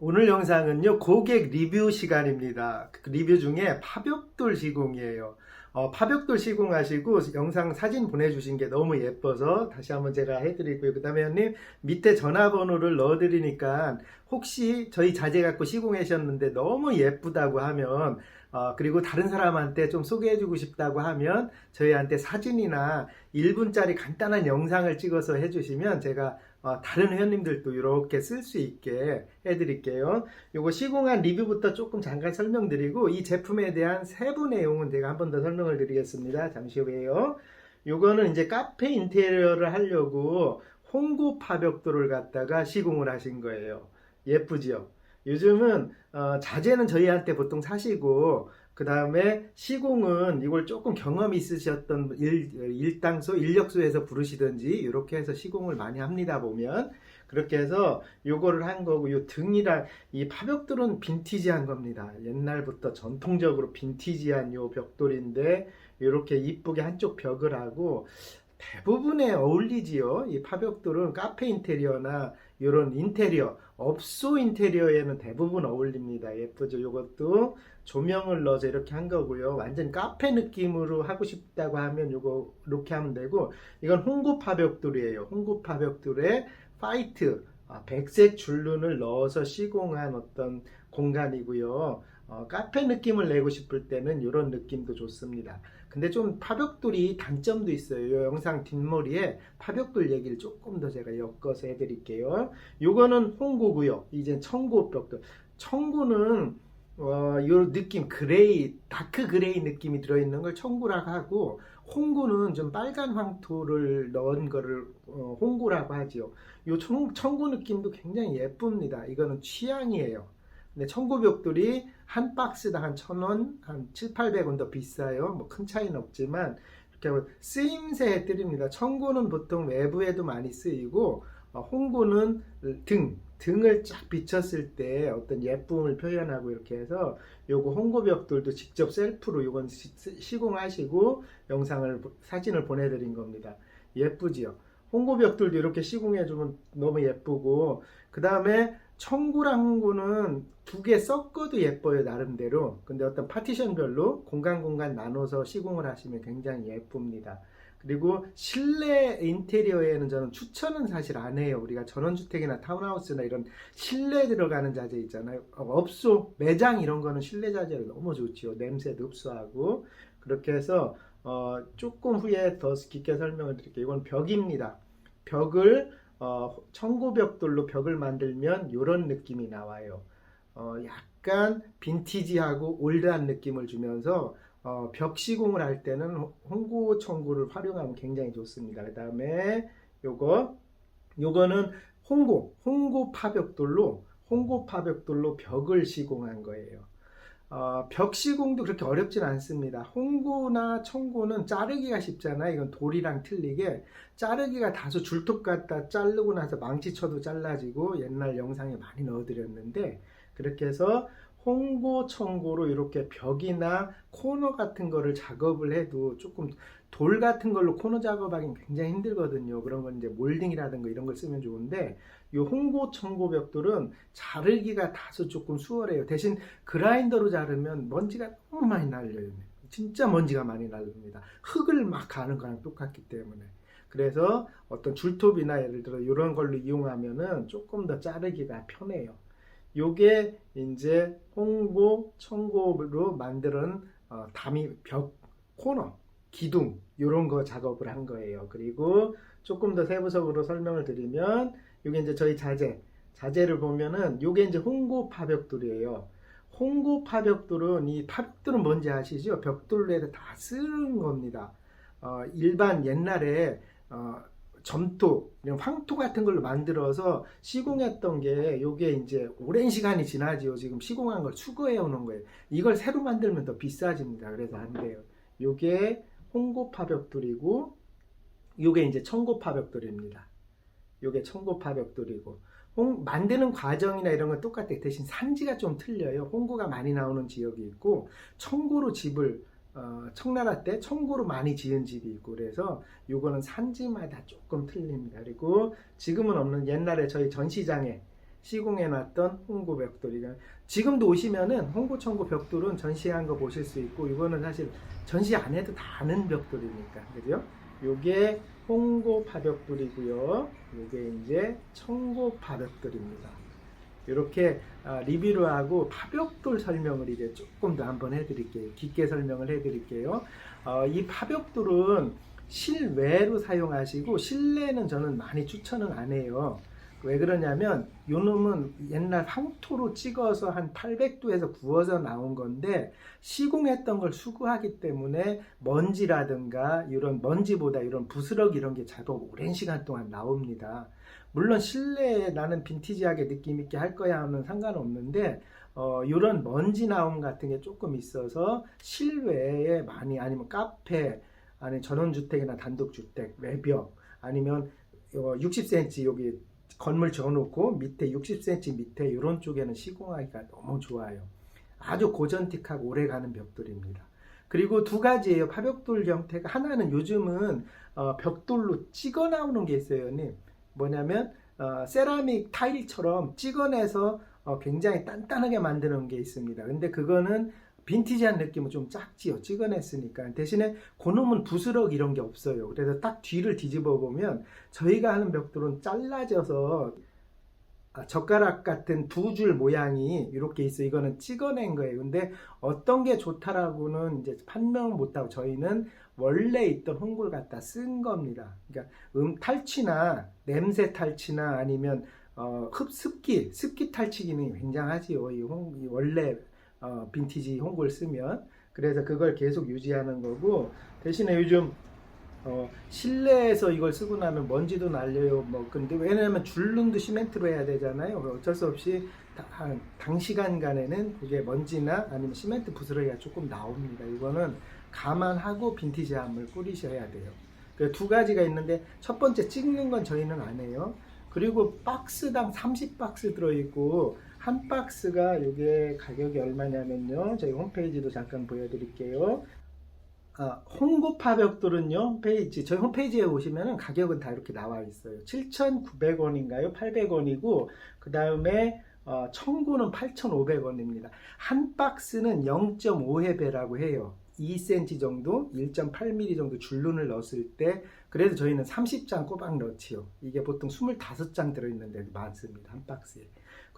오늘 영상은요 고객 리뷰 시간입니다. 그 리뷰 중에 파벽돌 시공이에요. 어, 파벽돌 시공하시고 영상 사진 보내주신 게 너무 예뻐서 다시 한번 제가 해드리고요. 그 다음에 형님 밑에 전화번호를 넣어드리니까 혹시 저희 자재 갖고 시공하셨는데 너무 예쁘다고 하면 어, 그리고 다른 사람한테 좀 소개해주고 싶다고 하면 저희한테 사진이나 1분짜리 간단한 영상을 찍어서 해주시면 제가 어, 다른 회원님들도 이렇게 쓸 수 있게 해드릴게요. 요거 시공한 리뷰부터 조금 잠깐 설명드리고 이 제품에 대한 세부 내용은 제가 한 번 더 설명을 드리겠습니다. 잠시 후에요. 요거는 이제 카페 인테리어를 하려고 홍고 파벽돌을 갖다가 시공을 하신 거예요. 예쁘지요? 요즘은 어, 자재는 저희한테 보통 사시고 그 다음에 시공은 이걸 조금 경험 있으셨던 일, 일당소, 인력소에서 부르시든지 이렇게 해서 시공을 많이 합니다 보면 그렇게 해서 요거를 한 거고 요 등이랑 이 파벽돌은 빈티지한 겁니다. 옛날부터 전통적으로 빈티지한 요 벽돌인데 이렇게 이쁘게 한쪽 벽을 하고 대부분에 어울리지요. 이 파벽돌은 카페 인테리어나 이런 인테리어, 업소 인테리어에는 대부분 어울립니다. 예쁘죠? 이것도 조명을 넣어서 이렇게 한 거고요. 완전 카페 느낌으로 하고 싶다고 하면 이거 이렇게 하면 되고 이건 홍고 파 벽돌이에요. 홍고 파 벽돌에 파이트, 아, 백색 줄눈을 넣어서 시공한 어떤 공간이고요. 어, 카페 느낌을 내고 싶을 때는 이런 느낌도 좋습니다. 근데 좀 파벽돌이 단점도 있어요. 이 영상 뒷머리에 파벽돌 얘기를 조금 더 제가 엮어서 해드릴게요. 요거는 홍고고요. 이제 청고 벽돌. 청고는 어, 요 느낌 그레이, 다크 그레이 느낌이 들어있는 걸 청고라고 하고 홍고는 좀 빨간 황토를 넣은 거를 어, 홍고라고 하죠. 요 청, 청고 느낌도 굉장히 예쁩니다. 이거는 취향이에요. 근데 청고벽돌이 한 박스당 한 천 원, 한 7, 800원 더 비싸요. 뭐 큰 차이는 없지만 이렇게 하고 쓰임새 드립니다. 청고는 보통 외부에도 많이 쓰이고 어, 홍고는 등, 등을 쫙 비쳤을 때 어떤 예쁨을 표현하고 이렇게 해서 요거 홍고벽돌도 직접 셀프로 요건 시- 시공하시고 영상을 사진을 보내드린 겁니다. 예쁘지요? 홍고벽돌도 이렇게 시공해주면 너무 예쁘고 그 다음에 청구랑 홍구는 두 개 섞어도 예뻐요 나름대로. 근데 어떤 파티션별로 공간 공간 나눠서 시공을 하시면 굉장히 예쁩니다. 그리고 실내 인테리어에는 저는 추천은 사실 안 해요. 우리가 전원주택이나 타운하우스나 이런 실내 들어가는 자재 있잖아요. 어, 업소 매장 이런 거는 실내 자재가 너무 좋지요. 냄새도 흡수하고. 그렇게 해서 어, 조금 후에 더 깊게 설명을 드릴게요. 이건 벽입니다. 벽을 어, 청고벽돌로 벽을 만들면 이런 느낌이 나와요. 어, 약간 빈티지하고 올드한 느낌을 주면서 어, 벽 시공을 할 때는 홍고 청고를 활용하면 굉장히 좋습니다. 그 다음에 요거 요거는 홍고 홍고 파벽돌로 홍고 파벽돌로 벽을 시공한 거예요. 어, 벽 시공도 그렇게 어렵진 않습니다. 홍고나 청고는 자르기가 쉽잖아요. 이건 돌이랑 틀리게 자르기가 다소 줄톱 갖다 자르고 나서 망치 쳐도 잘라지고 옛날 영상에 많이 넣어드렸는데 그렇게 해서 홍고, 청고로 이렇게 벽이나 코너 같은 거를 작업을 해도 조금 돌 같은 걸로 코너 작업하기는 굉장히 힘들거든요. 그런 건 이제 몰딩이라든가 이런 걸 쓰면 좋은데 이 홍고, 청고 벽돌은 자르기가 다소 조금 수월해요. 대신 그라인더로 자르면 먼지가 너무 많이 날려요. 진짜 먼지가 많이 날립니다. 흙을 막 가는 거랑 똑같기 때문에. 그래서 어떤 줄톱이나 예를 들어 이런 걸로 이용하면은 조금 더 자르기가 편해요. 요게 이제 홍고, 청고로 만드는 어, 담이 벽 코너, 기둥 이런 거 작업을 한 거예요. 그리고 조금 더 세부적으로 설명을 드리면 요게 이제 저희 자재 자재를 보면은 요게 이제 홍고 파벽돌이에요. 홍고 파벽돌은 이 파벽돌은 뭔지 아시죠? 벽돌에 다 쓰는 겁니다. 어, 일반 옛날에 어, 점토, 황토 같은 걸로 만들어서 시공했던 게 요게 이제 오랜 시간이 지나지요. 지금 시공한 걸 추구해 오는 거예요. 이걸 새로 만들면 더 비싸집니다. 그래서 안 돼요. 요게 홍고 파벽돌이고 요게 이제 청고 파벽돌입니다. 요게 청고 파벽돌이고 홍, 만드는 과정이나 이런 건 똑같아요. 대신 산지가 좀 틀려요. 홍고가 많이 나오는 지역이 있고 청고로 집을 어, 청나라 때 청고로 많이 지은 집이 있고 그래서 요거는 산지마다 조금 틀립니다. 그리고 지금은 없는 옛날에 저희 전시장에 시공해놨던 홍고 벽돌이가 지금도 오시면은 홍고 청고 벽돌은 전시한 거 보실 수 있고 이거는 사실 전시 안 해도 다 아는 벽돌이니까 그죠? 요게 홍고 파벽돌이고요. 요게 이제 청고 파벽돌입니다. 이렇게 아, 리뷰를 하고 파벽돌 설명을 이제 조금 더 한번 해드릴게요. 깊게 설명을 해드릴게요. 어, 이 파벽돌은 실외로 사용하시고 실내는 저는 많이 추천은 안 해요. 왜 그러냐면 요 놈은 옛날 황토로 찍어서 한 800도에서 구워서 나온 건데 시공했던 걸 수거하기 때문에 먼지라든가 이런 먼지보다 이런 부스러기 이런 게 제법 오랜 시간 동안 나옵니다. 물론 실내에 나는 빈티지하게 느낌 있게 할 거야 하면 상관없는데 어, 이런 먼지 나옴 같은 게 조금 있어서 실외에 많이 아니면 카페 아니 전원주택이나 단독주택 외벽 아니면 어, 60cm 여기 건물 지어놓고 밑에 60cm 밑에 이런 쪽에는 시공하기가 너무 좋아요. 아주 고전틱하고 오래가는 벽돌입니다. 그리고 두 가지예요. 파벽돌 형태가 하나는 요즘은 어, 벽돌로 찍어 나오는 게 있어요, 님. 뭐냐면 어, 세라믹 타일처럼 찍어내서 어, 굉장히 단단하게 만드는 게 있습니다. 근데 그거는 빈티지한 느낌은 좀 작지요. 찍어냈으니까. 대신에 그놈은 부스럭 이런 게 없어요. 그래서 딱 뒤를 뒤집어 보면 저희가 하는 벽돌은 잘라져서 아, 젓가락 같은 두 줄 모양이 이렇게 있어. 요 이거는 찍어낸 거예요. 근데 어떤 게 좋다라고는 이제 판명을 못하고 저희는 원래 있던 홍구를 갖다 쓴 겁니다. 그러니까 음 탈취나 냄새 탈취나 아니면 어, 흡습기, 습기 탈취 기능이 굉장하지요. 이, 홍, 이 원래 어, 빈티지 홍구를 쓰면 그래서 그걸 계속 유지하는 거고 대신에 요즘 어, 실내에서 이걸 쓰고 나면 먼지도 날려요. 뭐 근데 왜냐하면 줄눈도 시멘트로 해야 되잖아요. 어쩔 수 없이 다- 한 당시간간에는 그게 먼지나 아니면 시멘트 부스러기가 조금 나옵니다. 이거는 감안하고 빈티지함을 뿌리셔야 돼요. 그두 가지가 있는데 첫 번째 찍는 건 저희는 안 해요. 그리고 박스당 30박스 들어있고 한 박스가 이게 가격이 얼마냐면요. 저희 홈페이지도 잠깐 보여드릴게요. 아, 홍보 파벽돌은요, 홈페이지, 저희 홈페이지에 오시면은 가격은 다 이렇게 나와 있어요. 7,900원인가요? 800원이고, 그 다음에, 어, 청구는 8,500원입니다. 한 박스는 0.5회배라고 해요. 2cm 정도, 1.8mm 정도 줄눈을 넣었을 때, 그래도 저희는 30장 꼬박 넣지요. 이게 보통 25장 들어있는데 많습니다. 한 박스에.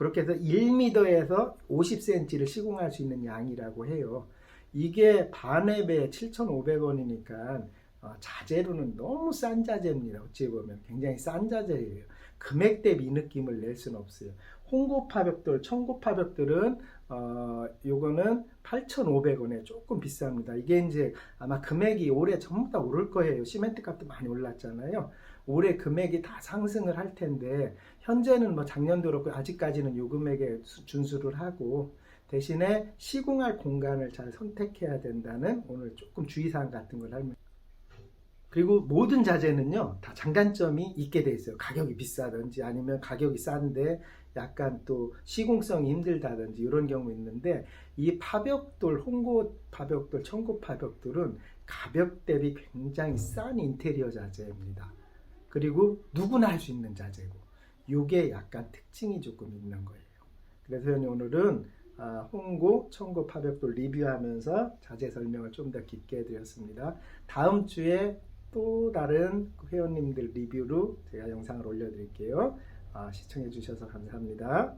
그렇게 해서 1m에서 50cm를 시공할 수 있는 양이라고 해요. 이게 반에 배 7,500원이니까 어, 자재로는 너무 싼 자재입니다. 어찌 보면 굉장히 싼 자재예요. 금액 대비 이 느낌을 낼 수는 없어요. 홍고파벽돌, 청고파벽돌은 어, 요거는 8,500원에 조금 비쌉니다. 이게 이제 아마 금액이 올해 전부 다 오를 거예요. 시멘트 값도 많이 올랐잖아요. 올해 금액이 다 상승을 할 텐데 현재는 뭐 작년도 그렇고 아직까지는 요 금액에 수- 준수를 하고 대신에 시공할 공간을 잘 선택해야 된다는 오늘 조금 주의사항 같은 걸 할면 그리고 모든 자재는요 다 장단점이 있게 돼 있어요. 가격이 비싸든지 아니면 가격이 싼데 약간 또 시공성이 힘들다든지 이런 경우 있는데 이 파벽돌 홍고 파벽돌 청고 파벽돌은 가격 대비 굉장히 싼 인테리어 자재입니다 그리고 누구나 할 수 있는 자재고 이게 약간 특징이 조금 있는 거예요 그래서 오늘은 아, 홍고, 청고 파벽돌 리뷰하면서 자재 설명을 좀 더 깊게 해드렸습니다. 다음 주에 또 다른 회원님들 리뷰로 제가 영상을 올려드릴게요. 아, 시청해주셔서 감사합니다.